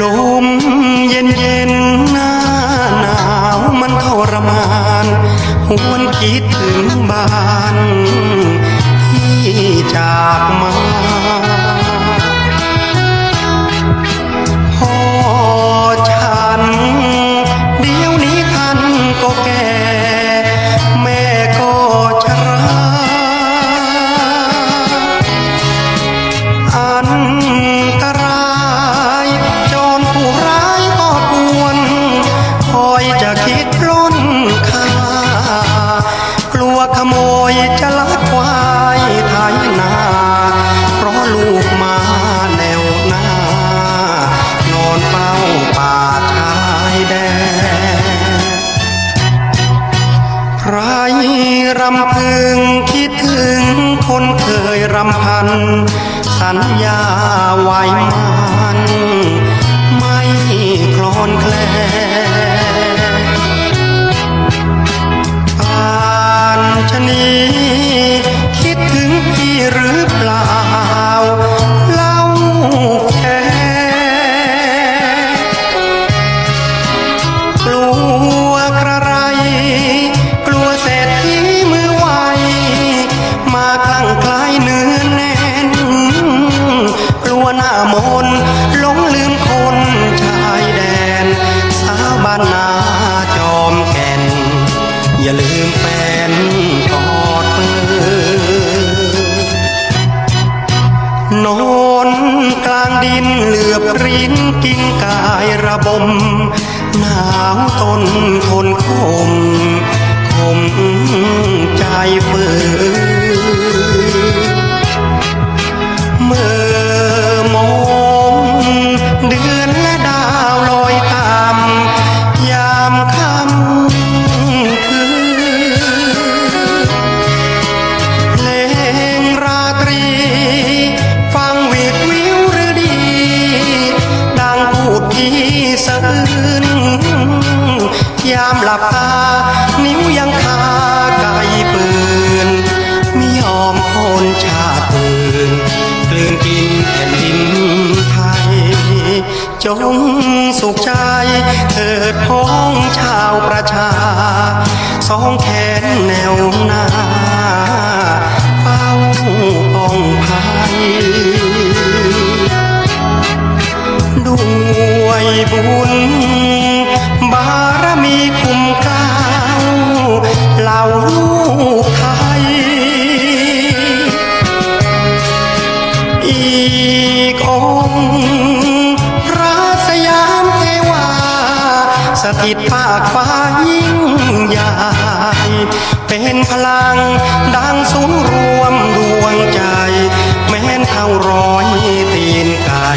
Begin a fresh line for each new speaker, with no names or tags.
ลมเย็นเย็นหน้าหนาวมันทรมานหวนคิดถึงบ้านที่จากมา้นคากลัวขโมยจะลักควายไถนา เพราะลูกมาแนวหน้า นอนเฝ้าป่าชายแดนใครรำพึงคิดถึงคนเคยรำพัน สัญญาไว้ หน้ามนหลงลืมคนชายแดน สาวบ้านนาจอมแก่น อย่าลืมแฟนกอดมือนอนกลางดินเหลือบรินกินกายระบม หนาวตนทนคมคมใจฝืน สะอื้นยามหลับตา นิ้วยังคาไกปืนไม่ยอมคนชาติอื่นกลืนกินแผ่นดินไทย จงสุขใจเถิดพ้องชาวประชา สองแขนแนวหน้าเฝ้าป้องภัย บุญ บารมีคุ้มก้าวเหล่าลูกไทย อีกองพระสยามเทวา สถิตภาคฟ้ายิ่งใหญ่เป็นพลังดังสูงรวมดวงใจ แม้นเท่ารอยตีนกา